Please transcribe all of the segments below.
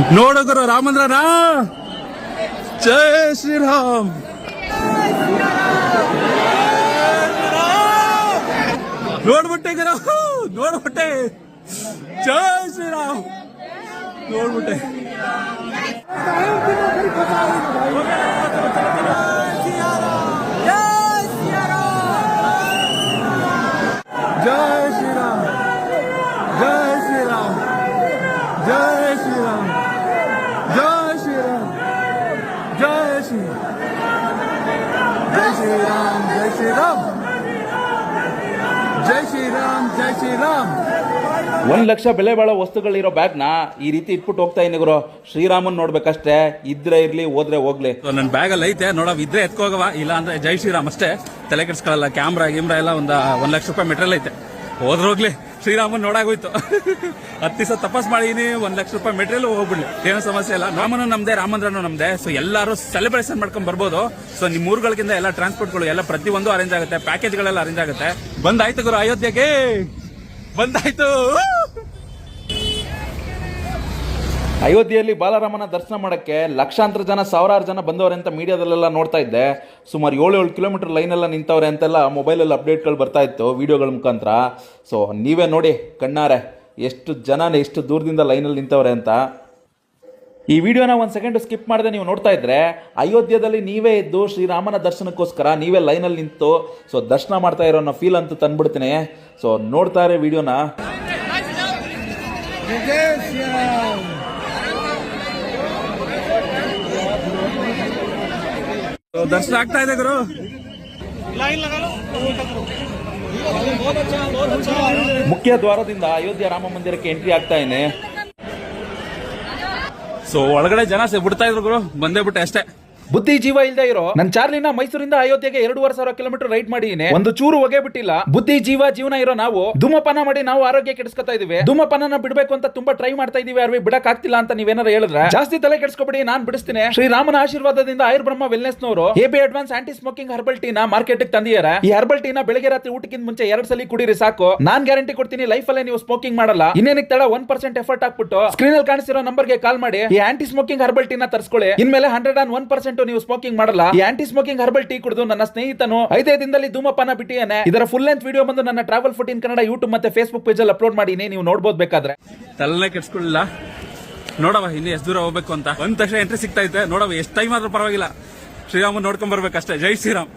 ನೋಡು ಗುರು ರಾಮಂದ್ರನ. ಜಯ ಶ್ರೀರಾಮ್. ನೋಡ್ಬಿಟ್ಟೆ ಗರ ನೋಡ್ಬಿಟ್ಟೆ. ಜಯ ಶ್ರೀರಾಮ್. ನೋಡ್ಬಿಟ್ಟೆ. ಜಯ ಶ್ರೀರಾಮ್ ಜಯ ಶ್ರೀರಾಮ್ ಜಯ ಶ್ರೀರಾಮ್ ಜೈ ಶ್ರೀರಾಮ್ ಜೈ ಶ್ರೀರಾಮ್ ಒಂದ್ ಲಕ್ಷ ಬೆಲೆ ಬಾಳೋ ವಸ್ತುಗಳಿರೋ ಬ್ಯಾಗ್ನ ಈ ರೀತಿ ಇಟ್ಬಿಟ್ಟು ಹೋಗ್ತಾ ಇನ್ನು ಗುರು. ಶ್ರೀರಾಮನ್ ನೋಡ್ಬೇಕಷ್ಟೇ. ಇದ್ರೆ ಇರ್ಲಿ, ಹೋದ್ರೆ ಹೋಗ್ಲಿ. ನನ್ನ ಬ್ಯಾಗಲ್ಲಿ ಐತೆ. ನೋಡೋ, ಇದ್ರೆ ಎತ್ಕೋಗವ, ಇಲ್ಲ ಅಂದ್ರೆ ಜೈ ಶ್ರೀರಾಮ್ ಅಷ್ಟೇ. ತಲೆ ಕೆಡ್ಸ್ಕೊಳ್ಳಲ್ಲ ಕ್ಯಾಮ್ರಾ ಗಿಮ್ರಾ ಎಲ್ಲ ಒಂದು, ಒಂದ್ ಲಕ್ಷ ರೂಪಾಯಿ ಮೆಟೀರಿಯಲ್ ಐತೆ. ಹೋದ್ರೋಗ್ಲಿ ಶ್ರೀರಾಮನ್ ನೋಡಾಗೋಯ್ತು. ಹತ್ತು ದಿವಸ ತಪಾಸ್ ಮಾಡಿದೀನಿ, ಒಂದ್ ಲಕ್ಷ ರೂಪಾಯಿ ಮೆಟೀರಿಯಲ್ ಹೋಗ್ಬಿಡ್ಲಿ. ಏನೋ ಸಮಸ್ಯೆ ಇಲ್ಲ. ರಾಮನು ನಮ್ದೆ, ರಾಮಂದ್ರನು ನಮ್ದೆ. ಸೊ ಎಲ್ಲರೂ ಸೆಲೆಬ್ರೇಷನ್ ಮಾಡ್ಕೊಂಡ್ ಬರ್ಬೋದು. ಸೊ ನಿಮ್ ಊರುಗಳಿಂದ ಎಲ್ಲ ಟ್ರಾನ್ಸ್ಪೋರ್ಟ್ಗಳು ಎಲ್ಲ ಪ್ರತಿಯೊಂದು ಅರೇಂಜ್ ಆಗುತ್ತೆ. ಪ್ಯಾಕೇಜ್ಗಳೆಲ್ಲ ಅರೇಂಜ್ ಆಗುತ್ತೆ. ಬಂದಾಯ್ತು ಗುರು, ಅಯೋಧ್ಯೆಗೆ. ಬಂದಾಯ್ತು. ಅಯೋಧ್ಯೆಯಲ್ಲಿ ಬಾಲರಾಮನ ದರ್ಶನ ಮಾಡೋಕ್ಕೆ ಲಕ್ಷಾಂತರ ಜನ, ಸಾವಿರಾರು ಜನ ಬಂದವರೆ ಅಂತ ಮೀಡಿಯಾದಲ್ಲೆಲ್ಲ ನೋಡ್ತಾ ಇದ್ದೆ. ಸುಮಾರು ಏಳು ಏಳು ಕಿಲೋಮೀಟರ್ ಲೈನೆಲ್ಲ ನಿಂತವ್ರೆ ಅಂತೆಲ್ಲ ಮೊಬೈಲಲ್ಲಿ ಅಪ್ಡೇಟ್ಗಳು ಬರ್ತಾ ಇತ್ತು ವೀಡಿಯೋಗಳ ಮುಖಾಂತರ. ಸೊ ನೀವೇ ನೋಡಿ ಕಣ್ಣಾರೆ, ಎಷ್ಟು ಜನ ಎಷ್ಟು ದೂರದಿಂದ ಲೈನಲ್ಲಿ ನಿಂತವ್ರೆ ಅಂತ. ಈ ವಿಡಿಯೋನ ಒಂದು ಸೆಕೆಂಡ್ ಸ್ಕಿಪ್ ಮಾಡದೆ ನೀವು ನೋಡ್ತಾ ಇದ್ರೆ ಅಯೋಧ್ಯೆಯಲ್ಲಿ ನೀವೇ ಇದ್ದು ಶ್ರೀರಾಮನ ದರ್ಶನಕ್ಕೋಸ್ಕರ ನೀವೇ ಲೈನಲ್ಲಿ ನಿಂತು ಸೊ ದರ್ಶನ ಮಾಡ್ತಾ ಇರೋ ಅನ್ನೋ ಫೀಲ್ ಅಂತ ತಂದ್ಬಿಡ್ತೀನಿ. ಸೊ ನೋಡ್ತಾ ಇರೋ ವಿಡಿಯೋನ ದರ್ಶನ ಆಗ್ತಾ ಇದೆ ಗುರು. ಮುಖ್ಯ ದ್ವಾರದಿಂದ ಅಯೋಧ್ಯೆ ರಾಮ ಮಂದಿರಕ್ಕೆ ಎಂಟ್ರಿ ಆಗ್ತಾ ಇದೆ. ಸೊ ಒಳಗಡೆ ಜನ ಸೆ- ಬಿಡ್ತಾ ಇದ್ರು ಗುರು. ಬಂದೇ ಬಿಟ್ಟೆ ಅಷ್ಟೇ. ಬುದ್ಧಿ ಜೀವ ಇಲ್ಲದೆ ಇರೋ ನನ್ ಚಾರ್ಲಿನ ಮೈಸೂರಿಂದ ಅಯೋಧ್ಯೆಗೆ ಎರಡೂವರೆ ಸಾವಿರ ಕಿಲೋಮೀಟರ್ ರೈಡ್ ಮಾಡಿದೀನಿ ಒಂದು ಚೂರು ಹೊಗೆ ಬಿಟ್ಟಿಲ್ಲ. ಬುದ್ಧಿ ಜೀವ ಜೀವನ ಇರೋ ನಾವು ಧೂಮಪಾನ ಮಾಡಿ ನಾವು ಆರೋಗ್ಯ ಕೆಡಿಸ್ಕೊತಾ ಇದೀವಿ. ಧೂಮಪಾನ ಬಿಡಬೇಕು ಅಂತ ತುಂಬಾ ಟ್ರೈ ಮಾಡ್ತಾ ಇದೀವಿ ಅರ್ವಿ. ಬಿಡಕ್ ಆಗ್ತಿಲ್ಲ ಅಂತ ನೀವೇನಾರ ಹೇಳಿದ್ರೆ. ಜಾಸ್ತಿ ತಲೆ ಕೆಡಿಸ್ಕೊಬಿಡಿ, ನಾನ್ ಬಿಡಿಸ್ತೀನಿ. ಶ್ರೀರಾಮನ ಆಶೀರ್ವಾದದಿಂದ ಆಯುರ್ ಬ್ರಹ್ಮ ವೆಲ್ನೆಸ್ ನವರು a advance anti smoking herbal ಟೀನ market ತಂದಿದ್ದಾರೆ. ಈ ಹರ್ಬಲ್ ಟೀನ ಬೆಳಗ್ಗೆ ರಾತ್ರಿ ಊಟಕ್ಕಿಂತ ಮುಂಚೆ ಎರಡ್ ಸಲ ಕುಡಿರಿ ಸಾಕು. ನಾನ್ ಗ್ಯಾರಂಟಿ ಕೊಡ್ತೀನಿ ಲೈಫ್ ಅಲ್ಲೇ ನೀವು ಸ್ಮೋಕಿಂಗ್ ಮಾಡಲ್ಲ. ಇನ್ನೇನಕ್ಕೆ ತಡ? ಒನ್ ಪರ್ಸೆಂಟ್ ಎಫರ್ಟ್ ಹಾಕ್ಬಿಟ್ಟು ಸ್ಕ್ರೀನ್ ಅಲ್ಲಿ ಕಾಣಿಸಿರೋ ನಂಬರ್ಗೆ ಕಾಲ್ ಮಾಡಿ. ಈ ಆಂಟಿ ಸ್ಮೋಕಿಂಗ್ ಹರ್ಬಲ್ ಟೀನ ತರಿಸ್ಕೊಳ್ಳಿ. ಇನ್ಮೇಲೆ ಹಂಡ್ರೆಡ್ ಅಂಡ್ ಒನ್ ಪರ್ಸೆಂಟ್ ನೀವು ಸ್ಮೋಕಿಂಗ್ ಮಾಡಲ್ಲ ಈ ಆಂಟಿ ಸ್ಮೋಕಿಂಗ್ ಹರ್ಬಲ್ ಟೀ ಕುಡಿದು ನನ್ನ ಸ್ನೇಹಿತನು ಐದೇ ದಿನದಲ್ಲಿ ಧೂಮಪಾನ ಬಿಟ್ಟಿಯಾನೆ. ಇದರ ಫುಲ್ ಲೆಂತ್ ವಿಡಿಯೋ ಬಂದು ನನ್ನ travel foot in Kannada YouTube ಮತ್ತೆ ಫೇಸ್ಬುಕ್ ಪೇಜ್ ಅಲ್ಲಿ ಅಪ್ಲೋಡ್ ಮಾಡೀನಿ ನೀವು ನೋಡ್ಬೋದು ಬೇಕಾದ್ರೆ. ತಲೆ ಕೆಡ್ಸ್ಕೊಳ್ಳಿಲ್ಲ ನೋಡವ ಇನ್ನು ಎಷ್ಟು ದೂರ ಹೋಗ್ಬೇಕು ಅಂತ. ಒಂದ್ ತಕ್ಷಣ ಎಂಟ್ರಿ ಸಿಗ್ತಾ ಇದೆ ನೋಡವ ಎಷ್ಟು ಟೈಮ್ ಆದ್ರೂ ಪರವಾಗಿಲ್ಲ. ಶ್ರೀರಾಮನ್ ನೋಡ್ಕೊಂಡ್ ಬರ್ಬೇಕಷ್ಟೇ ಜೈ ಶ್ರೀರಾಮ್.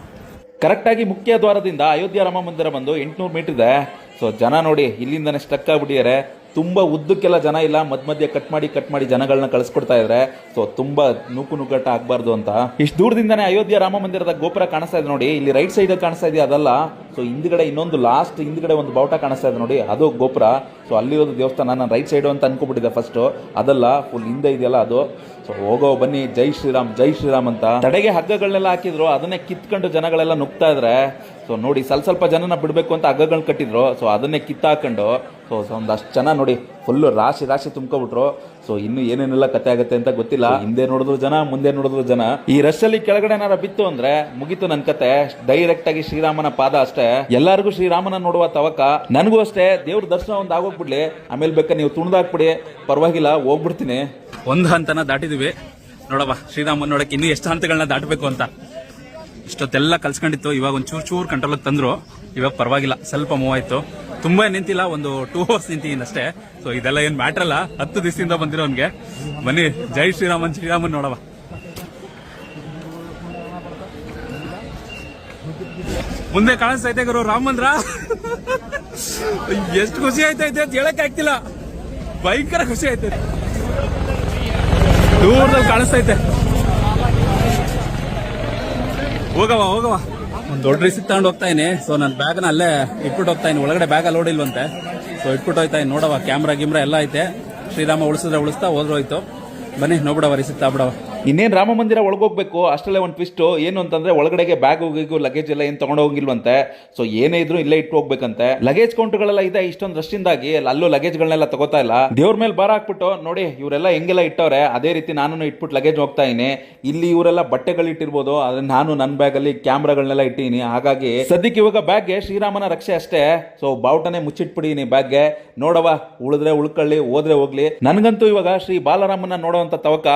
ಕರೆಕ್ಟ್ ಆಗಿ ಮುಖ್ಯ ದ್ವಾರದಿಂದ ಅಯೋಧ್ಯ ರಾಮ ಮಂದಿರ ಬಂದು ಎಂಟ್ನೂರು ಮೀಟರ್ ಇದೆ. ಸೊ ಜನ ನೋಡಿ ಇಲ್ಲಿಂದನೇ ಸ್ಟಕ್ ಆಗ್ಬಿಟ್ಟಿದ್ದಾರೆ. ತುಂಬಾ ಉದ್ದಕ್ಕೆಲ್ಲ ಜನ ಇಲ್ಲ, ಮಧ್ಯ ಮಧ್ಯೆ ಕಟ್ ಮಾಡಿ ಕಟ್ ಮಾಡಿ ಜನಗಳನ್ನ ಕಳಿಸ್ಕೊಡ್ತಾ ಇದ್ದಾರೆ ಸೊ ತುಂಬಾ ನೂಕು ನುಗ್ಗಟ ಆಗ್ಬಾರ್ದು ಅಂತ. ಇಷ್ಟು ದೂರದಿಂದಾನೆ ಅಯೋಧ್ಯೆ ರಾಮ ಮಂದಿರದ ಗೋಪುರ ಕಾಣಿಸ್ತಾ ಇದೆ ನೋಡಿ, ಇಲ್ಲಿ ರೈಟ್ ಸೈಡ್ ಕಾಣಿಸ್ತಾ ಇದೆ ಅದಲ್ಲ. ಸೊ ಹಿಂದ್ಗಡೆ ಇನ್ನೊಂದು ಲಾಸ್ಟ್ ಹಿಂದ್ಗಡೆ ಒಂದು ಬಾವುಟ ಕಾಣಿಸ್ತಾ ಇದೆ ನೋಡಿ. ಅದು ಗೋಪುರ. ಸೊ ಅಲ್ಲಿರೋದು ದೇವಸ್ಥಾನ. ನಾನು ರೈಟ್ ಸೈಡು ಅಂತ ಅನ್ಕೊಬಿಟ್ಟಿದೆ ಫಸ್ಟ್ ಅದಲ್ಲ ಫುಲ್ ಹಿಂದೆ ಇದೆಯಲ್ಲ ಅದು. ಸೊ ಹೋಗೋ, ಬನ್ನಿ. ಜೈ ಶ್ರೀರಾಮ್ ಜೈ ಶ್ರೀರಾಮ್ ಅಂತ. ತಡೆಗೆ ಹಗ್ಗಗಳನ್ನೆಲ್ಲ ಹಾಕಿದ್ರು. ಅದನ್ನೇ ಕಿತ್ಕೊಂಡು ಜನಗಳೆಲ್ಲ ನುಗ್ತಾ ಇದ್ರೆ. ಸೊ ನೋಡಿ, ಸ್ವಲ್ಪ ಸ್ವಲ್ಪ ಜನನ ಬಿಡಬೇಕು ಅಂತ ಹಗ್ಗಗಳನ್ನ ಕಟ್ಟಿದ್ರು. ಸೊ ಅದನ್ನೇ ಕಿತ್ತಾಕೊಂಡು. ಸೊ ಒಂದಷ್ಟು ಜನ ನೋಡಿ ಫುಲ್ಲು ರಾಶಿ ರಾಶಿ ತುಂಬ್ಕೊಬಿಟ್ರು. ಸೊ ಇನ್ನು ಏನೇನೆಲ್ಲ ಕತೆ ಆಗುತ್ತೆ ಅಂತ ಗೊತ್ತಿಲ್ಲ. ಹಿಂದೆ ನೋಡಿದ್ರು ಜನ, ಮುಂದೆ ನೋಡಿದ್ರು ಜನ. ಈ ರಶ್ ಅಲ್ಲಿ ಕೆಳಗಡೆ ಏನಾರ ಬಿತ್ತು ಅಂದ್ರೆ ಮುಗಿತು ನನ್ ಕತೆ. ಡೈರೆಕ್ಟ್ ಆಗಿ ಶ್ರೀರಾಮನ ಪಾದ ಅಷ್ಟೇ. ಎಲ್ಲರಿಗೂ ಶ್ರೀರಾಮನ ನೋಡುವ ತವಕ. ನನಗೂ ಅಷ್ಟೇ. ದೇವ್ರ ದರ್ಶನ ಒಂದು ಆಗೋಗ್ಬಿಡ್ಲಿ. ಆಮೇಲೆ ಬೇಕಾ ನೀವು ತುಣ್ದಾಕ್ಬಿಡಿ ಪರವಾಗಿಲ್ಲ, ಹೋಗ್ಬಿಡ್ತೀನಿ. ಒಂದು ಹಂತನ ದಾಟಿದ್ವಿ. ನೋಡವ ಶ್ರೀರಾಮನ್ ನೋಡಕ್ ಇನ್ನು ಎಷ್ಟು ಹಂತಗಳನ್ನ ದಾಟಬೇಕು ಅಂತ. ಇಷ್ಟೊತ್ತೆಲ್ಲ ಕಲ್ಸ್ಕೊಂಡಿತ್ತು. ಇವಾಗ ಒಂದ್ ಚೂರ್ ಚೂರ್ ಕಂಟ್ರೋಲ್ ತಂದ್ರು. ಇವಾಗ ಪರವಾಗಿಲ್ಲ, ಸ್ವಲ್ಪ ಮೂವ್ ಆಯ್ತು. ತುಂಬಾ ನಿಂತಿಲ್ಲ, ಒಂದು ಟೂ ಅವರ್ಸ್ ನಿಂತಿದ್ದೀನಿ ಅಷ್ಟೇ. ಸೊ ಇದೆಲ್ಲ ಏನ್ ಮ್ಯಾಟರ್ ಅಲ್ಲ, ಹತ್ತು ದಿವಸದಿಂದ ಬಂದಿರೋನ್ಗೆ. ಬನ್ನಿ, ಜೈ ಶ್ರೀರಾಮನ್ ಶ್ರೀರಾಮನ್ ನೋಡವ. ಮುಂದೆ ಕಾಣಿಸ್ತಾ ಗುರು, ರಾಮಂದ್ರ. ಎಷ್ಟು ಖುಷಿ ಆಯ್ತೈತೆ ಅಂತ ಹೇಳಕ್ ಆಗ್ತಿಲ್ಲ. ಭಯಂಕರ ಖುಷಿ ಆಯ್ತೈತೆ ದೂರದಲ್ಲಿ ಕಾಣಿಸ್ತೈತೆ ಹೋಗವ ಹೋಗವ ಒಂದ್ ದೊಡ್ಡ ರಿಸಿಟ್ ತಗೊಂಡು ಹೋಗ್ತಾ ಇನಿ ಸೊ ನನ್ನ ಬ್ಯಾಗ್ನ ಅಲ್ಲೇ ಇಟ್ಬಿಟ್ಟು ಹೋಗ್ತಾ ಇದೀನಿ. ಒಳಗಡೆ ಬ್ಯಾಗ್ ಲೋಡ್ ಇಲ್ವಂತೆ ಸೊ ಇಟ್ಬಿಟ್ಟು ಹೋಗ್ತಾ ಇನ್ ನೋಡವ ಕ್ಯಾಮ್ರಾ ಗಿಮ್ರಾ ಎಲ್ಲ ಐತೆ. ಶ್ರೀರಾಮ ಉಳಿಸಿದ್ರೆ ಉಳಿಸ್ತಾ ಹೋದ್ರೋಯ್ತು. ಬನ್ನಿ ನೋಡ್ಬಿಡವ ರಿಸಿಟ್ ತಗೊಬಿಡವ ಇನ್ನೇನು ರಾಮ ಮಂದಿರ ಒಳಗೋಗ್ಬೇಕು? ಅಷ್ಟರಲ್ಲೇ ಒಂದು ಟ್ವಿಸ್ಟು ಏನು ಅಂತಂದರೆ ಒಳಗಡೆಗೆ ಬ್ಯಾಗ್ ಹೋಗಿಗೂ ಲಗೇಜ್ ಎಲ್ಲ ಏನು ತಗೊಂಡೋಗಿಲ್ವಂತೆ ಸೊ ಏನೇ ಇದ್ರು ಇಲ್ಲೇ ಇಟ್ಟು ಹೋಗ್ಬೇಕಂತೆ. ಲಗೇಜ್ ಕೌಂಟ್ಗಳೆಲ್ಲ ಇದೆ ಇಷ್ಟೊಂದು ರಷ್ಟಿಂದಾಗಿ ಅಲ್ಲೂ ಲಗೇಜ್ಗಳನ್ನೆಲ್ಲ ತಗೋತಾ ಇಲ್ಲ. ದೇವ್ರ ಮೇಲೆ ಬಾರ ಹಾಕ್ಬಿಟ್ಟು, ನೋಡಿ, ಇವರೆಲ್ಲ ಹೆಂಗೆಲ್ಲ ಇಟ್ಟವ್ರೆ? ಅದೇ ರೀತಿ ನಾನು ಇಟ್ಬಿಟ್ಟು ಲಗೇಜ್ ಹೋಗ್ತಾ ಇಲ್ಲಿ ಇವರೆಲ್ಲ ಬಟ್ಟೆಗಳು ಇಟ್ಟಿರ್ಬೋದು. ಆದರೆ ನಾನು ನನ್ನ ಬ್ಯಾಗಲ್ಲಿ ಕ್ಯಾಮ್ರಾಗಳನ್ನೆಲ್ಲ ಇಟ್ಟಿನಿ ಹಾಗಾಗಿ ಸದ್ಯಕ್ಕೆ ಇವಾಗ ಬ್ಯಾಗ್ಗೆ ಶ್ರೀರಾಮನ ರಕ್ಷೆ ಅಷ್ಟೇ. ಸೊ ಬಾವುಟನೇ ಮುಚ್ಚಿಟ್ಬಿಡಿನಿ ಬ್ಯಾಗ್ಗೆ ನೋಡವ ಉಳಿದ್ರೆ ಉಳ್ಕೊಳ್ಳಿ, ಹೋದ್ರೆ ಹೋಗ್ಲಿ. ನನಗಂತೂ ಇವಾಗ ಶ್ರೀ ಬಾಲರಾಮನ ನೋಡೋವಂಥ ತವಕ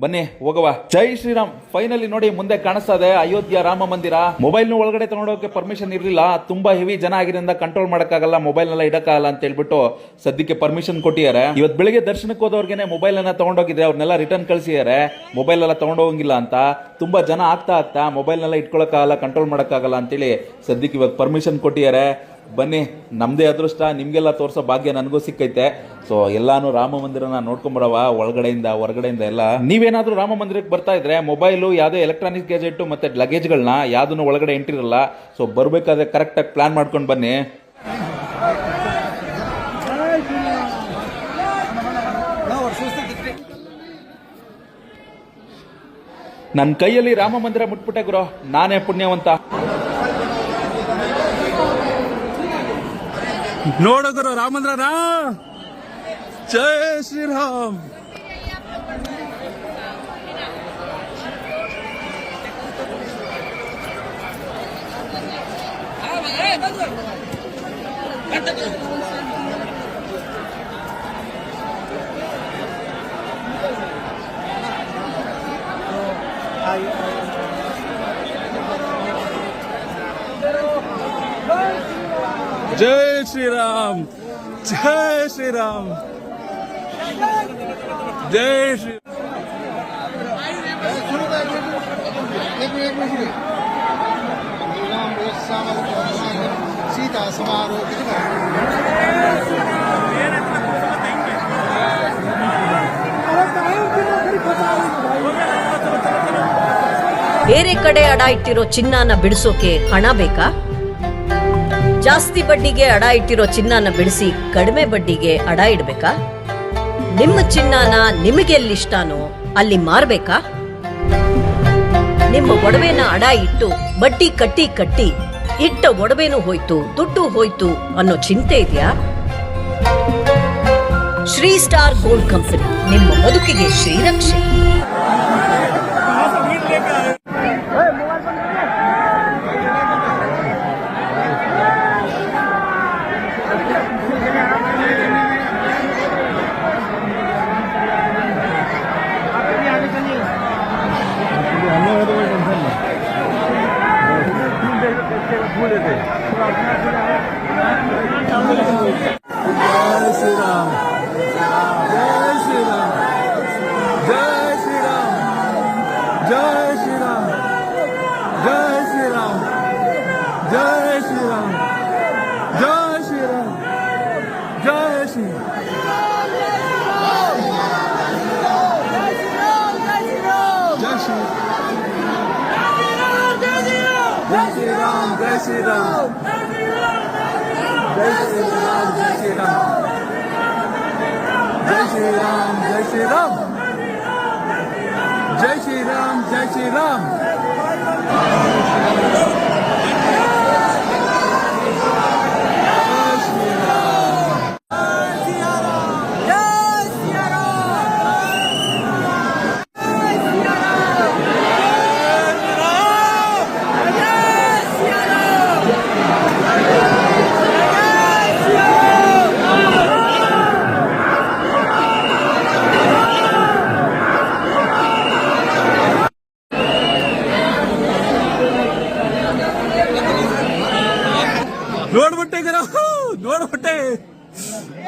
ಬನ್ನಿ ಹೋಗವ ಜೈ ಶ್ರೀರಾಮ್. ಫೈನಲಿ ನೋಡಿ, ಮುಂದೆ ಕಾಣಿಸ್ತಾ ಇದೆ ಅಯೋಧ್ಯ ರಾಮ ಮಂದಿರ. ಮೊಬೈಲ್ ಒಳಗಡೆ ತಗೊಂಡೋಗಕ್ಕೆ ಪರ್ಮಿಷನ್ ಇರಲಿಲ್ಲ. ತುಂಬಾ ಹೆವಿ ಜನ ಆಗಿರೋದ್ರಿಂದ ಕಂಟ್ರೋಲ್ ಮಾಡಕ್ಕಾಗಲ್ಲ ಮೊಬೈಲ್ ನೆಲ್ಲ ಇಡಕ್ಕಾಗಲ್ಲ ಅಂತ ಹೇಳ್ಬಿಟ್ಟು ಸದ್ಯಕ್ಕೆ ಪರ್ಮಿಷನ್ ಕೊಟ್ಟಿದ್ದಾರೆ. ಇವತ್ತು ಬೆಳಿಗ್ಗೆ ದರ್ಶನಕ್ಕೆ ಹೋದವ್ರಿಗೆ ಮೊಬೈಲ್ ಅನ್ನ ತಗೊಂಡೋಗಿದ್ರೆ ಅವ್ರನ್ನೆಲ್ಲ ರಿಟರ್ನ್ ಕಳಿಸಿದ್ದಾರೆ. ಮೊಬೈಲ್ ಎಲ್ಲ ತಗೊಂಡೋಗಂಗಿಲ್ಲ ಅಂತ. ತುಂಬಾ ಜನ ಆಗ್ತಾ ಆಗ್ತಾ ಮೊಬೈಲ್ ನೆಲ್ಲ ಇಟ್ಕೊಳಕ್ಕಾಗಲ್ಲ ಕಂಟ್ರೋಲ್ ಮಾಡಕ್ಕಾಗಲ್ಲ ಅಂತೇಳಿ ಸದ್ಯಕ್ಕೆ ಇವಾಗ ಪರ್ಮಿಷನ್ ಕೊಟ್ಟಿದ್ದಾರೆ. ಬನ್ನಿ ನಮ್ಮದೇ ಅದೃಷ್ಟ, ನಿಮಗೆಲ್ಲ ತೋರಿಸೋ ಭಾಗ್ಯ ನನಗೂ ಸಿಕ್ಕೈತೆ. ಸೊ ಎಲ್ಲಾನು ರಾಮ ಮಂದಿರನ ನೋಡ್ಕೊಂಬರವ ಒಳಗಡೆಯಿಂದ, ಹೊರಗಡೆಯಿಂದ ಎಲ್ಲ. ನೀವೇನಾದ್ರೂ ರಾಮ ಮಂದಿರಕ್ಕೆ ಬರ್ತಾ ಇದ್ರೆ, ಮೊಬೈಲು, ಯಾವುದೇ ಎಲೆಕ್ಟ್ರಾನಿಕ್ ಗ್ಯಾಜೆಟ್ ಮತ್ತೆ ಲಗೇಜ್ಗಳನ್ನ ಯಾವುದನ್ನು ಒಳಗಡೆ ಎಂಟಿರಲ್ಲ ಸೊ ಬರಬೇಕಾದ್ರೆ ಕರೆಕ್ಟಾಗಿ ಪ್ಲಾನ್ ಮಾಡ್ಕೊಂಡು ಬನ್ನಿ. ನನ್ನ ಕೈಯಲ್ಲಿ ರಾಮ ಮಂದಿರ ಮುಟ್ಬಿಟ್ಟೆ ಗುರು, ನಾನೇ ಪುಣ್ಯವಂತ. ನೋಡೋದರ ರಾಮಂದ್ರನ ಜಯ ಶ್ರೀರಾಮ್ I, I ಶ್ರೀರಾಮ್. ಜೈ ಶ್ರೀರಾಮ್. ಜೈ ಶ್ರೀರಾಮ್ ಸೀತಾ ಸಮಾರೋಹಿತ ಬೇರೆ ಕಡೆ ಅಡ ಇಟ್ಟಿರೋ ಚಿನ್ನಾನ ಬಿಡಿಸೋಕೆ ಹಣ ಬೇಕಾ? ಜಾಸ್ತಿ ಬಡ್ಡಿಗೆ ಅಡ ಇಟ್ಟಿರೋ ಚಿನ್ನನ ಬಿಡಿಸಿ ಕಡಿಮೆ ಬಡ್ಡಿಗೆ ಅಡ ಇಡಬೇಕಾ? ನಿಮ್ಮ ಚಿನ್ನನ ನಿಮಗೆಲ್ಲಿಷ್ಟಾನೋ ಅಲ್ಲಿ ಮಾರ್ಬೇಕಾ? ನಿಮ್ಮ ಒಡವೆನ ಅಡ ಇಟ್ಟು ಬಡ್ಡಿ ಕಟ್ಟಿ ಕಟ್ಟಿ ಇಟ್ಟ ಒಡವೆನೂ ಹೋಯ್ತು, ದುಡ್ಡು ಹೋಯ್ತು ಅನ್ನೋ ಚಿಂತೆ ಇದೆಯಾ? ಶ್ರೀ ಸ್ಟಾರ್ ಗೋಲ್ಡ್ ಕಂಪನಿ, ನಿಮ್ಮ ಬದುಕಿಗೆ ಶ್ರೀರಕ್ಷೆ. ಜೈ ಶ್ರೀರಾಮ್ ಜೈ ಶ್ರೀರಾಮ್ ಜೈ ಶ್ರೀ ಜೈ ಶ್ರೀ ಜೈ ಶ್ರೀರಾಮ್ ಜೈ ಶ್ರೀರಾಮ್ ಜೈ ಶ್ರೀರಾಮ್ ಜೈ ಶ್ರೀರಾಮ್ ಜೈ ಶ್ರೀರಾಮ್ ಜೈ ಶ್ರೀರಾಮ್ ಜೈ ಶ್ರೀರಾಮ್ ಜೈ ಶ್ರೀರಾಮ್ ನೋಡ್ಬಿಟ್ಟೆ ಗುರು ನೋಡ್ಬಿಟ್ಟೆ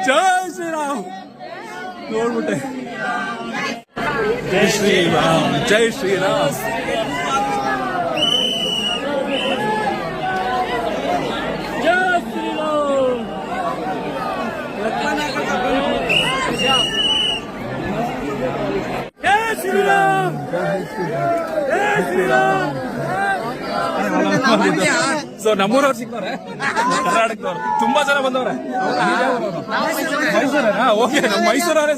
ಜಯ ಶ್ರೀರಾಮ್ ನೋಡ್ಬಿಟ್ಟೆ ಜೈ ಶ್ರೀರಾಮ್ ಜೈ ಶ್ರೀರಾಮ್ श्रीराम जय श्रीराम जय श्रीराम ಸೊ ನಮ್ಮೂರವ್ರು ಸಿಕ್ಕವ್ರೆ ಕರ್ನಾಟಕದವ್ರು. ತುಂಬಾ ಜನ ಬಂದವ್ರೆ. ಮೈಸೂರೇನಾ ಓಕೆ ನಮ್ಮ ಮೈಸೂರವರೇ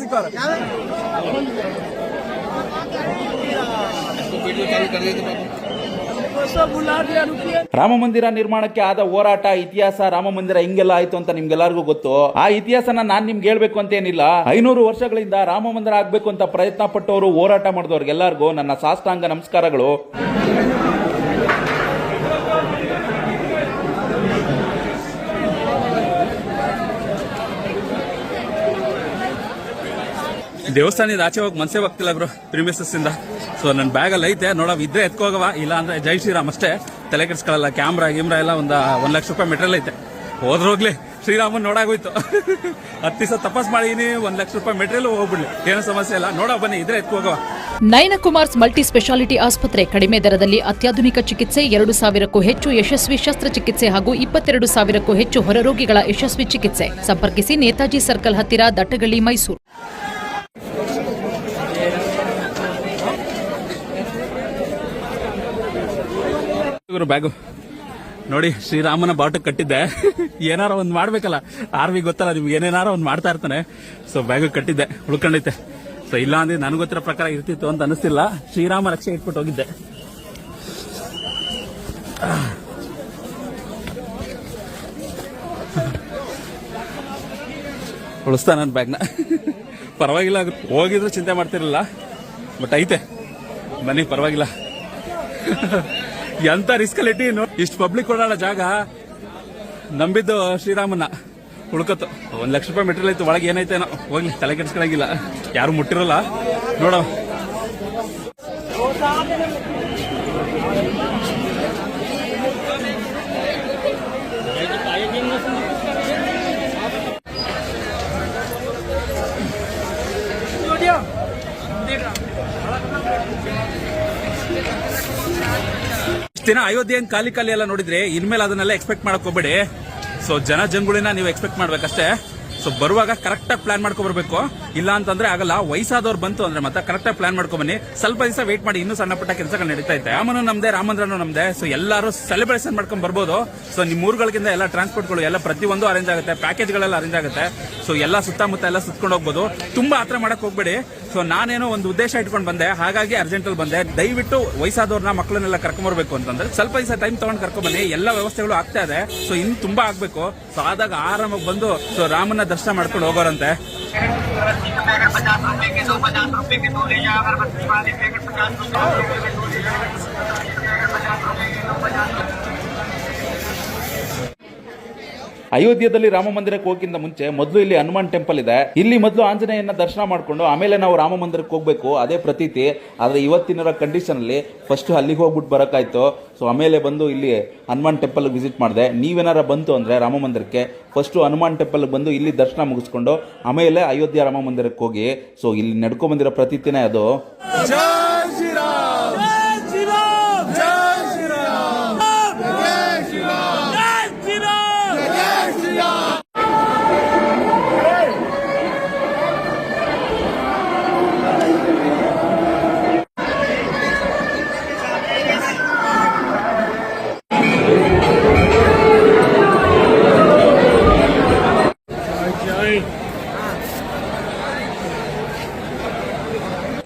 ರಾಮ ಮಂದಿರ ನಿರ್ಮಾಣಕ್ಕೆ ಆದ ಹೋರಾಟ, ಇತಿಹಾಸ, ರಾಮ ಮಂದಿರ ಹಿಂಗೆಲ್ಲ ಆಯ್ತು ಅಂತ ನಿಮ್ಗೆಲ್ಲರಿಗೂ ಗೊತ್ತು. ಆ ಇತಿಹಾಸನ ನಾನ್ ನಿಮ್ಗೆ ಹೇಳ್ಬೇಕು ಅಂತ ಏನಿಲ್ಲ ಐನೂರು ವರ್ಷಗಳಿಂದ ರಾಮ ಮಂದಿರ ಆಗ್ಬೇಕು ಅಂತ ಪ್ರಯತ್ನ ಪಟ್ಟವರು ಹೋರಾಟ ಮಾಡಿದವ್ರಿಗೆಲ್ಲರಿಗೂ ನನ್ನ ಸಾಷ್ಟಾಂಗ ನಮಸ್ಕಾರಗಳು. ದೇವಸ್ಥಾನದ ಆಚೆ ಹೋಗಿ ಮನಸ್ಸೇ ಹೋಗ್ತಿಲ್ಲ ಬ್ರೋ ಪ್ರಿಮಿಸಸ್ ಇಂದ. ಸೊ ನನ್ನ ಬ್ಯಾಗಲ್ಲಿ ಐತೆ ನೋಡವ್ ಇದ್ರೆ ಎತ್ಕೋಗವ ಇಲ್ಲ ಅಂದ್ರೆ ಜೈ ಶ್ರೀರಾಮ್ ಅಷ್ಟೇ. ತಲೆ ಕೆಡಿಸ್ಕೊಳ್ಳಲ್ಲ ಕ್ಯಾಮ್ರಾ ಗಿಮ್ರಾ ಎಲ್ಲ ಒಂದ್ ಒಂದ್ ಲಕ್ಷ ರೂಪಾಯಿ ಮೆಟೀರಿಯಲ್ ಐತೆ. ಹೋದ್ರೋಗ್ಲಿ ಶ್ರೀರಾಮನ್ ನೋಡಾಗೋಯ್ತು ಹತ್ತು ದಿವಸ ತಪಾಸ್ ಮಾಡಿದೀನಿ, ಒಂದ್ ಲಕ್ಷ ರೂಪಾಯಿ ಮೆಟೀರಿಯಲ್ ಹೋಗ್ಬಿಡ್ಲಿ. ಏನು ಸಮಸ್ಯೆ ಇಲ್ಲ. ನೋಡ, ಬನ್ನಿ, ಇದ್ರೆ ಎತ್ಕೋಗವ ನಯನಕುಮಾರ್ಸ್ ಮಲ್ಟಿ ಸ್ಪೆಷಾಲಿಟಿ ಆಸ್ಪತ್ರೆ ಕಡಿಮೆ ದರದಲ್ಲಿ ಅತ್ಯಾಧುನಿಕ ಚಿಕಿತ್ಸೆ, ಎರಡು ಸಾವಿರಕ್ಕೂ ಹೆಚ್ಚು ಯಶಸ್ವಿ ಶಸ್ತ್ರಚಿಕಿತ್ಸೆ ಹಾಗೂ ಇಪ್ಪತ್ತೆರಡು ಸಾವಿರಕ್ಕೂ ಹೆಚ್ಚು ಹೊರರೋಗಿಗಳ ಯಶಸ್ವಿ ಚಿಕಿತ್ಸೆ. ಸಂಪರ್ಕಿಸಿ ನೇತಾಜಿ ಸರ್ಕಲ್ ಹತ್ತಿರ, ದಟ್ಟಗಳ್ಳಿ, ಮೈಸೂರು. ಇವರು ಬ್ಯಾಗು ನೋಡಿ, ಶ್ರೀರಾಮನ ಬಾಟು ಕಟ್ಟಿದ್ದೆ. ಏನಾರ ಒಂದ್ ಮಾಡ್ಬೇಕಲ್ಲ. ಆರ್ವಿ ಗೊತ್ತಲ್ಲ ನಿಮ್ಗೆ, ಏನೇನಾರ ಒಂದು ಮಾಡ್ತಾ ಇರ್ತಾನೆ. ಸೊ ಬ್ಯಾಗು ಕಟ್ಟಿದ್ದೆ ಉಳ್ಕೊಂಡೈತೆ ಸೊ ಇಲ್ಲ ಅಂದ್ರೆ ನನಗೆ ಪ್ರಕಾರ ಇರ್ತಿತ್ತು ಅಂತ ಅನಿಸ್ತಿಲ್ಲ. ಶ್ರೀರಾಮ ರಕ್ಷೆ ಇಟ್ಬಿಟ್ಟು ಹೋಗಿದ್ದೆ. ಉಳಿಸ್ತಾ ನನ್ನ ಬ್ಯಾಗ್ನ ಪರವಾಗಿಲ್ಲ, ಹೋಗಿದ್ರು ಚಿಂತೆ ಮಾಡ್ತಿರಲಿಲ್ಲ. ಬಟ್ ಐತೆ. ಬನ್ನಿ, ಪರವಾಗಿಲ್ಲ. ಎಂತ ರಿಸ್ಕ್ ಅಲ್ಲಿ ಇಷ್ಟು ಪಬ್ಲಿಕ್ ಓಡಾಡೋ ಜಾಗ. ನಂಬಿದ್ದು ಶ್ರೀರಾಮನ್ನ ಉಳ್ಕತ್ತು. ಒಂದ್ ಲಕ್ಷ ರೂಪಾಯಿ ಮೆಟೀರಿಯಲ್ ಐತೆ ಒಳಗೆ ಏನೈತೇನೋ. ಹೋಗ್ಲಿ, ತಲೆ ಕೆಡಿಸ್ಕೊಳಂಗಿಲ್ಲ. ಯಾರು ಮುಟ್ಟಿರಲ್ಲ. ನೋಡೋ. ದಿನ ಅಯೋಧ್ಯೆ ಖಾಲಿ ಖಾಲಿ ಎಲ್ಲ ನೋಡಿದ್ರೆ ಇನ್ಮೇಲೆ ಅದನ್ನೆಲ್ಲ ಎಕ್ಸ್ಪೆಕ್ಟ್ ಮಾಡಕ್ ಹೋಗ್ಬೇಡಿ. ಸೊ ಜನ ಜಂಗುಳಿನ ನೀವು ಎಕ್ಸ್ಪೆಕ್ಟ್ ಮಾಡ್ಬೇಕಷ್ಟೇ. ಸೊ ಬರುವಾಗ ಕರೆಕ್ಟ್ ಆಗಿ ಪ್ಲಾನ್ ಮಾಡ್ಕೊ ಬರ್ಬೇಕು ಇಲ್ಲ ಅಂತಂದ್ರೆ ಆಗಲ್ಲ, ವಯಸ್ಸಾದವ್ರು ಬಂತು ಅಂದ್ರೆ ಮತ್ತೆ ಕರೆಕ್ಟ್ ಆಗಿ ಪ್ಲಾನ್ ಮಾಡ್ಕೊ ಬನ್ನಿ ಸ್ವಲ್ಪ ದಿವಸ ವೇಟ್ ಮಾಡಿ, ಇನ್ನೂ ಸಣ್ಣ ಪುಟ್ಟ ಕೆಲಸಗಳು ನಡೀತಾ ಇದೆ. ರಾಮನು ನಮ್ದೆ, ರಾಮಂದ್ರನು ನಮ್ದೆ. ಸೊ ಎಲ್ಲರೂ ಸೆಲೆಬ್ರೇಷನ್ ಮಾಡ್ಕೊಂಡ್ ಬರ್ಬೋದು. ಸೊ ನಿಮ್ ಊರುಗಳಿಂದ ಎಲ್ಲ ಟ್ರಾನ್ಸ್ಪೋರ್ಟ್ಗಳು ಎಲ್ಲ ಪ್ರತಿಯೊಂದು ಅರೇಂಜ್ ಆಗುತ್ತೆ. ಪ್ಯಾಕೇಜ್ ಗಳೆಲ್ಲ ಅರೇಂಜ್ ಆಗುತ್ತೆ. ಸೊ ಎಲ್ಲ ಸುತ್ತಮುತ್ತ ಎಲ್ಲ ಸುತ್ಕೊಂಡು ಹೋಗ್ಬೋದು. ತುಂಬಾ ಹತ್ರ ಮಾಡಕ್ ಹೋಗ್ಬೇಡಿ. ಸೊ ನಾನೇನೋ ಒಂದು ಉದ್ದೇಶ ಇಟ್ಕೊಂಡು ಬಂದೆ. ಹಾಗಾಗಿ ಅರ್ಜೆಂಟ್ ಅಲ್ಲಿ ಬಂದೆ. ದಯವಿಟ್ಟು ವಯಸ್ಸಾದವ್ರನ್ನ, ಮಕ್ಕಳನ್ನೆಲ್ಲ ಕರ್ಕೊಂಬರ್ಬೇಕು ಅಂತಂದ್ರೆ ಸ್ವಲ್ಪ ದಿವಸ ಟೈಮ್ ತಗೊಂಡ್ ಕರ್ಕೊಂಡ್ ಬನ್ನಿ. ಎಲ್ಲ ವ್ಯವಸ್ಥೆಗಳು ಆಗ್ತಾ ಇದೆ. ಸೊ ಇನ್ನು ತುಂಬಾ ಆಗ್ಬೇಕು. ಸೊ ಆದಾಗ ಆರಾಮಾಗಿ ಬಂದು ಸೊ ರಾಮನ ದರ್ಶನ ಮಾಡ್ಕೊಂಡು ಹೋಗೋರಂತೆ. ಅಯೋಧ್ಯದಲ್ಲಿ ರಾಮ ಮಂದಿರಕ್ಕೆ ಹೋಗಿಂತ ಮುಂಚೆ ಮೊದಲು ಇಲ್ಲಿ ಹನುಮಾನ್ ಟೆಂಪಲ್ ಇದೆ. ಇಲ್ಲಿ ಮೊದಲು ಆಂಜನೇಯನ ದರ್ಶನ ಮಾಡಿಕೊಂಡು ಆಮೇಲೆ ನಾವು ರಾಮ ಮಂದಿರಕ್ಕೆ ಹೋಗ್ಬೇಕು, ಅದೇ ಪ್ರತೀತಿ. ಆದರೆ ಇವತ್ತಿನ ಕಂಡೀಷನ್ ಅಲ್ಲಿ ಫಸ್ಟ್ ಅಲ್ಲಿಗೆ ಹೋಗ್ಬಿಟ್ಟು ಬರೋಕ್ಕಾಯ್ತು. ಸೊ ಆಮೇಲೆ ಬಂದು ಇಲ್ಲಿ ಹನುಮಾನ್ ಟೆಂಪಲ್ ವಿಸಿಟ್ ಮಾಡಿದೆ. ನೀವೇನಾರ ಬಂತು ಅಂದ್ರೆ ರಾಮ ಮಂದಿರಕ್ಕೆ ಫಸ್ಟ್ ಹನುಮಾನ್ ಟೆಂಪಲ್ ಬಂದು ಇಲ್ಲಿ ದರ್ಶನ ಮುಗಿಸ್ಕೊಂಡು ಆಮೇಲೆ ಅಯೋಧ್ಯೆ ರಾಮ ಮಂದಿರಕ್ಕೆ ಹೋಗಿ. ಸೊ ಇಲ್ಲಿ ನಡ್ಕೊಂಡ್ ಬಂದಿರೋ ಪ್ರತೀತಿನೇ ಅದು.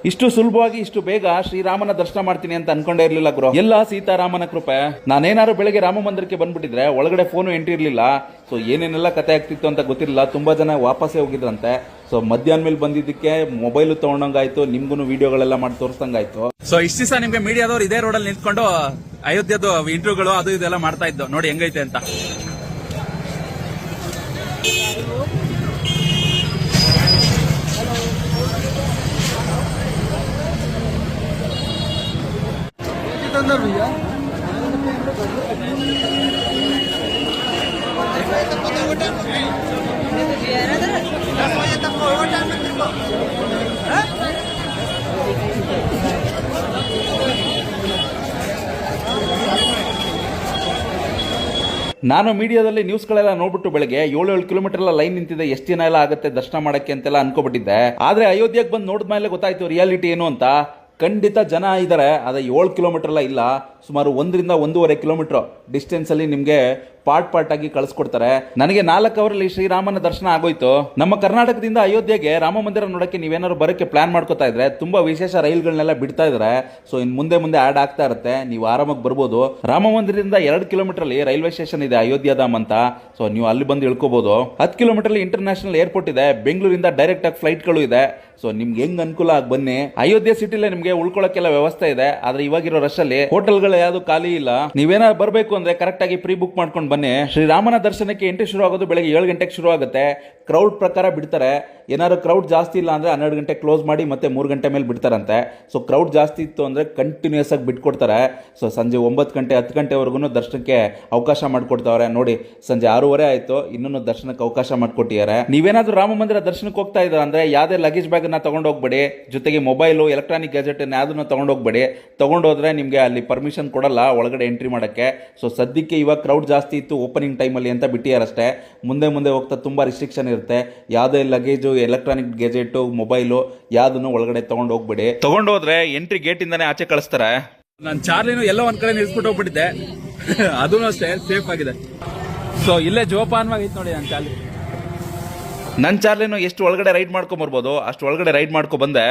ಇಷ್ಟು ಸುಲಭವಾಗಿ ಇಷ್ಟು ಬೇಗ ಶ್ರೀರಾಮನ ದರ್ಶನ ಮಾಡ್ತೀನಿ ಅಂತ ಅನ್ಕೊಂಡೇ ಇರ್ಲಿಲ್ಲ ಗುರು. ಎಲ್ಲ ಸೀತಾರಾಮನ ಕೃಪೆ. ನಾನೇನಾದ್ರು ಬೆಳಗ್ಗೆ ರಾಮ ಮಂದಿರಕ್ಕೆ ಬಂದ್ಬಿಟ್ಟಿದ್ರೆ ಒಳಗಡೆ ಫೋನು ಎಂಟ್ರಿ ಇರ್ಲಿಲ್ಲ. ಸೊ ಏನೇನೆಲ್ಲ ಕತೆ ಆಗ್ತಿತ್ತು ಅಂತ ಗೊತ್ತಿರಲಿಲ್ಲ. ತುಂಬಾ ಜನ ವಾಪಸ್ಸೇ ಹೋಗಿದ್ರಂತೆ. ಸೊ ಮಧ್ಯಾಹ್ನ ಮೇಲೆ ಬಂದಿದ್ದಕ್ಕೆ ಮೊಬೈಲ್ ತಗೊಂಡಂಗಾಯ್ತು ನಿಮ್ಗೂ ವಿಡಿಯೋಗಳೆಲ್ಲ ಮಾಡಿ ತೋರಿಸ್ದಂಗಾಯ್ತು. ಸೊ ಇಷ್ಟು ದಿವಸ ನಿಮ್ಗೆ ಮೀಡಿಯಾದವ್ರು ಇದೇ ರೋಡಲ್ಲಿ ನಿಂತ್ಕೊಂಡು ಅಯೋಧ್ಯದ ಇಂಟರ್ವ್ಯೂಗಳು ಅದು ಇದೆಲ್ಲ ಮಾಡ್ತಾ ಇದ್ದು. ನೋಡಿ ಹೆಂಗೈತೆ ಅಂತ. अंदर भैया ನಾನು ಮೀಡಿಯಾದಲ್ಲಿ ನ್ಯೂಸ್ಗಳೆಲ್ಲ ನೋಡ್ಬಿಟ್ಟು ಬೆಳಗ್ಗೆ ಏಳು ಏಳು ಕಿಲೋಮೀಟರ್ ಎಲ್ಲ ಲೈನ್ ನಿಂತಿದೆ ಎಷ್ಟು ದಿನ ಎಲ್ಲ ಆಗುತ್ತೆ ದರ್ಶನ ಮಾಡಕ್ಕೆ ಅಂತೆಲ್ಲ ಅನ್ಕೋಬಿಟ್ಟಿದ್ದೆ ಆದ್ರೆ ಅಯೋಧ್ಯೆಗೆ ಬಂದು ನೋಡಿದ್ಮೇಲೆ ಗೊತ್ತಾಯ್ತು ರಿಯಾಲಿಟಿ ಏನು ಅಂತ ಖಂಡಿತ ಜನ ಇದ್ದಾರೆ ಅದೇ ಏಳು ಕಿಲೋಮೀಟ್ರೆಲ್ಲ ಇಲ್ಲ. ಸುಮಾರು ಒಂದರಿಂದ ಒಂದೂವರೆ ಕಿಲೋಮೀಟರ್ ಡಿಸ್ಟೆನ್ಸಲ್ಲಿ ನಿಮಗೆ ಪಾರ್ಟ್ ಪಾರ್ಟ್ ಆಗಿ ಕಳಿಸ್ಕೊಡ್ತಾರೆ. ನನಗೆ ನಾಲ್ಕು ಅವರಲ್ಲಿ ಶ್ರೀರಾಮನ ದರ್ಶನ ಆಗೋಯ್ತು. ನಮ್ಮ ಕರ್ನಾಟಕದಿಂದ ಅಯೋಧ್ಯೆಗೆ ರಾಮ ಮಂದಿರ ನೋಡಕ್ಕೆ ನೀವೇನಾದ್ರು ಬರೋಕ್ಕೆ ಪ್ಲಾನ್ ಮಾಡ್ಕೋತಾ ಇದ್ರೆ ತುಂಬಾ ವಿಶೇಷ ರೈಲ್ಗಳನ್ನೆಲ್ಲ ಬಿಡ್ತಾ ಇದ್ದಾರೆ ಸೊ ಇನ್ನು ಮುಂದೆ ಮುಂದೆ ಆಡ್ ಆಗ್ತಾ ಇರುತ್ತೆ. ನೀವು ಆರಾಮಾಗಿ ಬರ್ಬೋದು. ರಾಮ ಮಂದಿರದಿಂದ ಎರಡು ಕಿಲೋಮೀಟರ್ ಅಲ್ಲಿ ರೈಲ್ವೆ ಸ್ಟೇಷನ್ ಇದೆ ಅಯೋಧ್ಯಧಾಮ್ ಅಂತ. ಸೊ ನೀವು ಅಲ್ಲಿ ಬಂದು ಇಳ್ಕೋಬಹುದು ಹತ್ತು ಕಿಲೋಮೀಟರ್ ಇಂಟರ್ನ್ಯಾಷನಲ್ ಏರ್ಪೋರ್ಟ್ ಇದೆ. ಬೆಂಗಳೂರಿಂದ ಡೈರೆಕ್ಟ್ ಆಗಿ ಫ್ಲೈಟ್ಗಳು ಇದೆ. ಸೊ ನಿಮ್ಗೆ ಹೆಂಗ್ ಅನುಕೂಲ ಆಗಿ ಬನ್ನಿ. ಅಯೋಧ್ಯೆ ಸಿಟಿಲೇ ನಿಮಗೆ ಉಳ್ಕೊಳ್ಳೋಕೆಲ್ಲ ವ್ಯವಸ್ಥೆ ಇದೆ. ಆದ್ರೆ ಇವಾಗಿರೋ ರಶ್ ಅಲ್ಲಿ ಹೋಟೆಲ್ಗಳು ಯಾವ್ದು ಖಾಲಿ ಇಲ್ಲ. ನೀವೇನಾದ್ರು ಬರಬೇಕು ಅಂದ್ರೆ ಕರೆಕ್ಟ್ ಆಗಿ ಪ್ರೀ ಬುಕ್ ಮಾಡ್ಕೊಂಡು ಬನ್ನಿ. ಶ್ರೀರಾಮನ ದರ್ಶನಕ್ಕೆ ಎಂಟ್ರಿ ಶುರು ಆಗೋದು ಬೆಳಗ್ಗೆ ಏಳು ಗಂಟೆಗೆ ಶುರು ಆಗುತ್ತೆ. ಕ್ರೌಡ್ ಪ್ರಕಾರ ಬಿಡ್ತಾರೆ. ಏನಾದ್ರು ಕ್ರೌಡ್ ಜಾಸ್ತಿ ಇಲ್ಲ ಅಂದ್ರೆ ಹನ್ನೆರಡು ಗಂಟೆ ಕ್ಲೋಸ್ ಮಾಡಿ ಮತ್ತೆ ಮೂರು ಗಂಟೆ ಮೇಲೆ ಬಿಡ್ತಾರಂತೆ. ಸೊ ಕ್ರೌಡ್ ಜಾಸ್ತಿ ಇತ್ತು ಅಂದ್ರೆ ಕಂಟಿನ್ಯೂಸ್ ಆಗಿ ಬಿಟ್ಕೊಡ್ತಾರೆ. ಸೊ ಸಂಜೆ ಒಂಬತ್ತು ಗಂಟೆ, ಹತ್ತು ಗಂಟೆವರೆಗೂ ದರ್ಶನಕ್ಕೆ ಅವಕಾಶ ಮಾಡಿಕೊಡ್ತಾವ್ರೆ. ನೋಡಿ, ಸಂಜೆ ಆರೂವರೆ ಆಯಿತು, ಇನ್ನೂ ದರ್ಶನಕ್ಕೆ ಅವಕಾಶ ಮಾಡಿಕೊಟ್ಟಿದ್ದಾರೆ. ನೀವೇನಾದರೂ ರಾಮ ಮಂದಿರ ದರ್ಶನಕ್ಕೆ ಹೋಗ್ತಾ ಇದ್ದಾರೆ ಅಂದ್ರೆ ಯಾವುದೇ ಲಗೇಜ್ ಬ್ಯಾಗ್ನ ತಗೊಂಡು ಹೋಗ್ಬೇಡಿ. ಜೊತೆಗೆ ಮೊಬೈಲು ಎಲೆಕ್ಟ್ರಾನಿಕ್ ಗ್ಯಾಜೆಟ್ ಯಾವುದನ್ನು ತಗೊಂಡು ಹೋಗ್ಬೇಡಿ. ತಗೊಂಡೋದ್ರೆ ನಿಮಗೆ ಅಲ್ಲಿ ಪರ್ಮಿಷನ್ ಕೊಡಲ್ಲ ಒಳಗಡೆ ಎಂಟ್ರಿ ಮಾಡೋಕ್ಕೆ. ಸೊ ಸದ್ಯಕ್ಕೆ ಇವಾಗ ಕ್ರೌಡ್ ಜಾಸ್ತಿ ಇತ್ತು ಓಪನಿಂಗ್ ಟೈಮಲ್ಲಿ ಅಂತ ಬಿಟ್ಟಿಯಾರಷ್ಟೇ ಮುಂದೆ ಮುಂದೆ ಹೋಗ್ತಾ ತುಂಬ ರಿಸ್ಟ್ರಿಕ್ಷನ್ ಇರುತ್ತೆ. ಯಾವುದೇ ಲಗೇಜು ಎಲೆಕ್ಟ್ರಾನಿಕ್ ಗೆಜೆಟು ಮೊಬೈಲು ಯಾವುದನ್ನು ಒಳಗಡೆ ತಗೊಂಡು ಹೋಗ್ಬೇಡಿ ತಗೊಂಡೋದ್ರೆ ಎಂಟ್ರಿ ಗೇಟಿಂದಾನೇ ಆಚೆ ಕಳಿಸ್ತಾರೆ ನಾನು ಚಾರ್ಲಿನೂ ಎಲ್ಲ ಒಂದ್ ಕಡೆ ನಿಲ್ಸ್ಬಿಟ್ಟು ಹೋಗ್ಬಿಟ್ಟಿದ್ದೆ ಅದೂ ಅಷ್ಟೇ ಸೇಫ್ ಆಗಿದೆ ಸೊ ಇಲ್ಲೇ ಜೋಪಾನವಾಗಿತ್ತು ನೋಡಿ ನನ್ನ ಚಾರ್ಲಿ ನನ್ನ ಚಾರ್ಲಿನು ಎಷ್ಟು ಒಳಗಡೆ ರೈಡ್ ಮಾಡ್ಕೊಂಬರ್ಬೋದು ಅಷ್ಟು ಒಳಗಡೆ ರೈಡ್ ಮಾಡ್ಕೊ ಬಂದೆ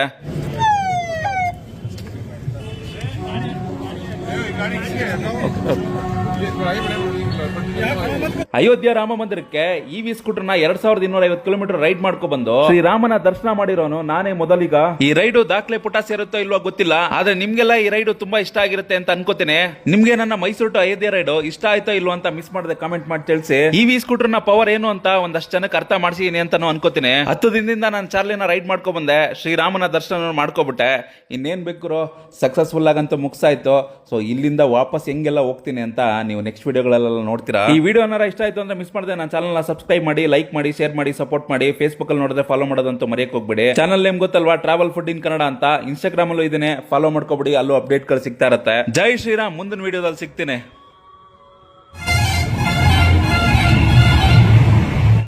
ಅಯೋಧ್ಯ ರಾಮ ಮಂದಿರಕ್ಕೆ ಈ ವಿ ಸ್ಕೂಟರ್ನ ಎರಡ್ ಸಾವಿರದ ಇನ್ನೂರ ಐವತ್ತು ಕಿಲೋಮೀಟರ್ ರೈಡ್ ಮಾಡ್ಕೊ ಬಂದು ಶ್ರೀರಾಮನ ದರ್ಶನ ಮಾಡಿರೋನು ನಾನೇ ಮೊದಲಿಗ. ಈ ರೈಡು ದಾಖಲೆ ಪುಟ ಸೇರುತ್ತೋ ಇಲ್ವೋ ಗೊತ್ತಿಲ್ಲ ಆದ್ರೆ ನಿಮ್ಗೆಲ್ಲ ಈ ರೈಡು ತುಂಬಾ ಇಷ್ಟ ಆಗಿರುತ್ತೆ ಅಂತ ಅನ್ಕೋತೇನೆ. ನಿಮ್ಗೆ ನನ್ನ ಮೈಸೂರು ಟು ಅಯೋಧ್ಯ ರೈಡು ಇಷ್ಟ ಆಯ್ತೋ ಇಲ್ವೋ ಅಂತ ಮಿಸ್ ಮಾಡದೆ ಕಾಮೆಂಟ್ ಮಾಡಿ ತಿಳಿಸಿ. ಈ ವಿ ಸ್ಕೂಟರ್ನ ಪವರ್ ಏನು ಅಂತ ಒಂದಷ್ಟು ಜನಕ್ಕೆ ಅರ್ಥ ಮಾಡಿಸಿದೀನಿ ಅಂತಾನು ಅನ್ಕೋತೀನಿ. ಹತ್ತು ದಿನದಿಂದ ನಾನು ಚಾರ್ಲಿನ ರೈಡ್ ಮಾಡ್ಕೊ ಬಂದೆ ಶ್ರೀರಾಮನ ದರ್ಶನ ಮಾಡ್ಕೊಬಿಟ್ಟೆ. ಇನ್ನೇನ್ ಬೇಕು ಸಕ್ಸಸ್ಫುಲ್ ಆಗಂತೂ ಮುಗ್ಸಾಯ್ತು. ಸೊ ಇಲ್ಲಿಂದ ವಾಪಸ್ ಹೆಂಗೆಲ್ಲ ಹೋಗ್ತೀನಿ ಅಂತ ನೀವು ನೆಕ್ಸ್ಟ್ ವಿಡಿಯೋಗಳೆಲ್ಲ ನೋಡ್ತೀರಾ? ಈ ವಿಡಿಯೋ ಏನಾರ ಇಷ್ಟ ಆಯಿತು ಅಂದ್ರೆ ಮಿಸ್ ಮಾಡಿದೆ, ನನ್ನ ಚಾನಲ್ನ ಸಬ್ಸ್ಕ್ರೈಬ್ ಮಾಡಿ ಲೈಕ್ ಮಾಡಿ ಶೇರ್ ಮಾಡಿ ಸಪೋರ್ಟ್ ಮಾಡಿ. ಫೇಸ್ಬುಕ್ ಅಲ್ಲಿ ನೋಡಿದ್ರೆ ಫಾಲೋ ಮಾಡೋದಂತೂ ಮರೆಯಕ್ಕೆ ಹೋಗ್ಬೇಡಿ. ಚಾನಲ್ ನೇಮ್ ಗೊತ್ತಲ್ವಾ? ಟ್ರಾವೆಲ್ ಫುಡ್ ಇನ್ ಕನ್ನಡ ಅಂತ. ಇನ್ಸ್ಟಾಗ್ರಾಮ್ ಅಲ್ಲೂ ಇದನ್ನೇ ಫಾಲೋ ಮಾಡ್ಕೊಬಿಡಿ, ಅಲ್ಲೂ ಅಪ್ಡೇಟ್ಗಳು ಸಿಗ್ತಾ ಇರುತ್ತೆ. ಜೈ ಶ್ರೀರಾಮ್, ಮುಂದಿನ ವಿಡಿಯೋದಲ್ಲಿ ಸಿಗ್ತೀನಿ.